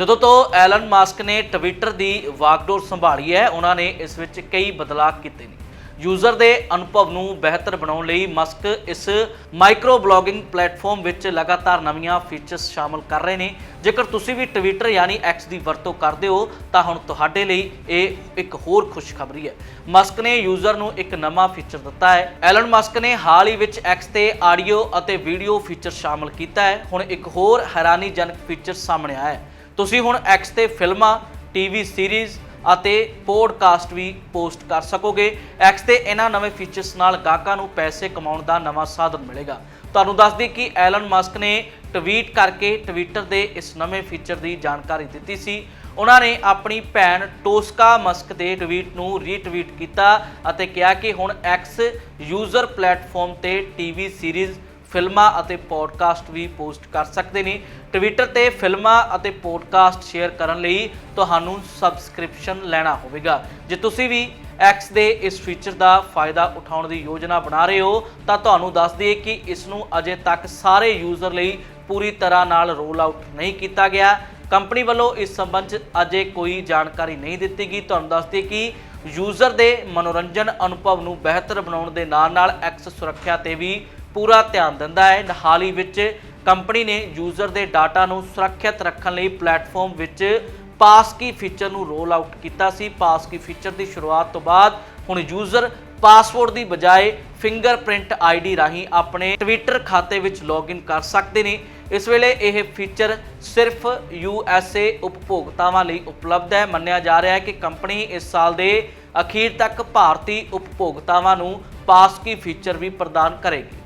ਜਦੋਂ ਤੋਂ Elon Musk ਨੇ ਟਵਿੱਟਰ ਦੀ ਵਾਕਡੋਰ ਸੰਭਾਲੀ ਹੈ, ਉਹਨਾਂ ਨੇ ਇਸ ਵਿੱਚ ਕਈ ਬਦਲਾਅ ਕੀਤੇ ਨੇ। ਯੂਜ਼ਰ ਦੇ ਅਨੁਭਵ ਨੂੰ ਬਿਹਤਰ ਬਣਾਉਣ ਲਈ ਮਸਕ ਇਸ ਮਾਈਕਰੋ ਬਲੌਗਿੰਗ ਪਲੇਟਫਾਰਮ ਵਿੱਚ ਲਗਾਤਾਰ ਨਵੀਆਂ ਫੀਚਰਸ ਸ਼ਾਮਲ ਕਰ ਰਹੇ ਨੇ। ਜੇਕਰ ਤੁਸੀਂ ਵੀ ਟਵਿੱਟਰ ਯਾਨੀ ਐਕਸ ਦੀ ਵਰਤੋਂ ਕਰਦੇ ਹੋ, ਤਾਂ ਹੁਣ ਤੁਹਾਡੇ ਲਈ ਇਹ ਇੱਕ ਹੋਰ ਖੁਸ਼ਖਬਰੀ ਹੈ। ਮਸਕ ਨੇ ਯੂਜ਼ਰ ਨੂੰ ਇੱਕ ਨਵਾਂ ਫੀਚਰ ਦਿੱਤਾ ਹੈ। ਐਲਨ ਮਸਕ ਨੇ ਹਾਲ ਹੀ ਵਿੱਚ ਐਕਸ ਤੇ ਆਡੀਓ ਅਤੇ ਵੀਡੀਓ ਫੀਚਰ ਸ਼ਾਮਲ ਕੀਤਾ ਹੈ। ਹੁਣ ਇੱਕ ਹੋਰ ਹੈਰਾਨੀਜਨਕ ਫੀਚਰ ਸਾਹਮਣੇ ਆਇਆ ਹੈ। ਤੁਸੀਂ ਹੁਣ ਐਕਸ ਤੇ ਫਿਲਮਾਂ ਟੀਵੀ ਸੀਰੀਜ਼ ਅਤੇ ਪੋਡਕਾਸਟ ਵੀ ਪੋਸਟ ਕਰ ਸਕੋਗੇ। ਐਕਸ ਤੇ ਇਹਨਾਂ ਨਵੇਂ ਫੀਚਰਸ ਨਾਲ ਗਾਹਕਾਂ ਨੂੰ ਪੈਸੇ ਕਮਾਉਣ ਦਾ ਨਵਾਂ ਸਾਧਨ ਮਿਲੇਗਾ। ਤੁਹਾਨੂੰ ਦੱਸ ਦਈਏ ਕਿ ਐਲਨ ਮਸਕ ਨੇ ਟਵੀਟ ਕਰਕੇ ਟਵਿੱਟਰ ਦੇ ਇਸ ਨਵੇਂ ਫੀਚਰ ਦੀ ਜਾਣਕਾਰੀ ਦਿੱਤੀ ਸੀ। ਉਹਨਾਂ ਨੇ ਆਪਣੀ ਭੈਣ ਟੋਸਕਾ ਮਸਕ ਦੇ ਟਵੀਟ ਨੂੰ ਰੀਟਵੀਟ ਕੀਤਾ ਅਤੇ ਕਿਹਾ ਕਿ ਹੁਣ ਐਕਸ ਯੂਜ਼ਰ ਪਲੇਟਫਾਰਮ ਤੇ ਟੀਵੀ ਸੀਰੀਜ਼ ਫਿਲਮਾਂ ਅਤੇ ਪੋਡਕਾਸਟ ਵੀ ਪੋਸਟ ਕਰ ਸਕਦੇ ਨੇ। ਟਵਿੱਟਰ ਤੇ ਫਿਲਮਾਂ ਅਤੇ ਪੋਡਕਾਸਟ ਸ਼ੇਅਰ ਕਰਨ ਲਈ ਤੁਹਾਨੂੰ ਸਬਸਕ੍ਰਿਪਸ਼ਨ ਲੈਣਾ ਹੋਵੇਗਾ। ਜੇ ਤੁਸੀਂ ਵੀ ਐਕਸ ਦੇ ਇਸ ਫੀਚਰ ਦਾ ਫਾਇਦਾ ਉਠਾਉਣ ਦੀ ਯੋਜਨਾ ਬਣਾ ਰਹੇ ਹੋ, ਤਾਂ ਤੁਹਾਨੂੰ ਦੱਸ ਦਈਏ ਕਿ ਇਸ ਨੂੰ ਅਜੇ ਤੱਕ ਸਾਰੇ ਯੂਜ਼ਰ ਲਈ ਪੂਰੀ ਤਰ੍ਹਾਂ ਨਾਲ ਰੋਲ ਆਊਟ ਨਹੀਂ ਕੀਤਾ ਗਿਆ। ਕੰਪਨੀ ਵੱਲੋਂ ਇਸ ਸੰਬੰਧ 'ਚ ਅਜੇ ਕੋਈ ਜਾਣਕਾਰੀ ਨਹੀਂ ਦਿੱਤੀ ਗਈ। ਤੁਹਾਨੂੰ ਦੱਸ ਦਈਏ ਕਿ ਯੂਜ਼ਰ ਦੇ ਮਨੋਰੰਜਨ ਅਨੁਭਵ ਨੂੰ ਬਿਹਤਰ ਬਣਾਉਣ ਦੇ ਨਾਲ-ਨਾਲ ਐਕਸ ਸੁਰੱਖਿਆ ਤੇ ਵੀ ਪੂਰਾ ਧਿਆਨ ਦਿੰਦਾ ਹੈ। ਹਾਲ ਹੀ ਵਿੱਚ ਕੰਪਨੀ ਨੇ ਯੂਜ਼ਰ ਦੇ ਡਾਟਾ ਨੂੰ ਸੁਰੱਖਿਅਤ ਰੱਖਣ ਲਈ ਪਲੇਟਫਾਰਮ ਵਿੱਚ ਪਾਸਕੀ ਫੀਚਰ ਨੂੰ ਰੋਲ ਆਊਟ ਕੀਤਾ ਸੀ। ਪਾਸਕੀ ਫੀਚਰ ਦੀ ਸ਼ੁਰੂਆਤ ਤੋਂ ਬਾਅਦ ਹੁਣ ਯੂਜ਼ਰ ਪਾਸਵਰਡ ਦੀ ਬਜਾਏ ਫਿੰਗਰਪ੍ਰਿੰਟ ਆਈਡੀ ਰਾਹੀਂ ਆਪਣੇ ਟਵਿੱਟਰ ਖਾਤੇ ਵਿੱਚ ਲੌਗਇਨ ਕਰ ਸਕਦੇ ਨੇ। ਇਸ ਵੇਲੇ ਇਹ ਫੀਚਰ ਸਿਰਫ USA ਉਪਭੋਗਤਾਵਾਂ ਲਈ ਉਪਲਬਧ ਹੈ। ਮੰਨਿਆ ਜਾ ਰਿਹਾ ਹੈ ਕਿ ਕੰਪਨੀ ਇਸ ਸਾਲ ਦੇ ਅਖੀਰ ਤੱਕ ਭਾਰਤੀ ਉਪਭੋਗਤਾਵਾਂ ਨੂੰ ਪਾਸਕੀ ਫੀਚਰ ਵੀ ਪ੍ਰਦਾਨ ਕਰੇਗੀ।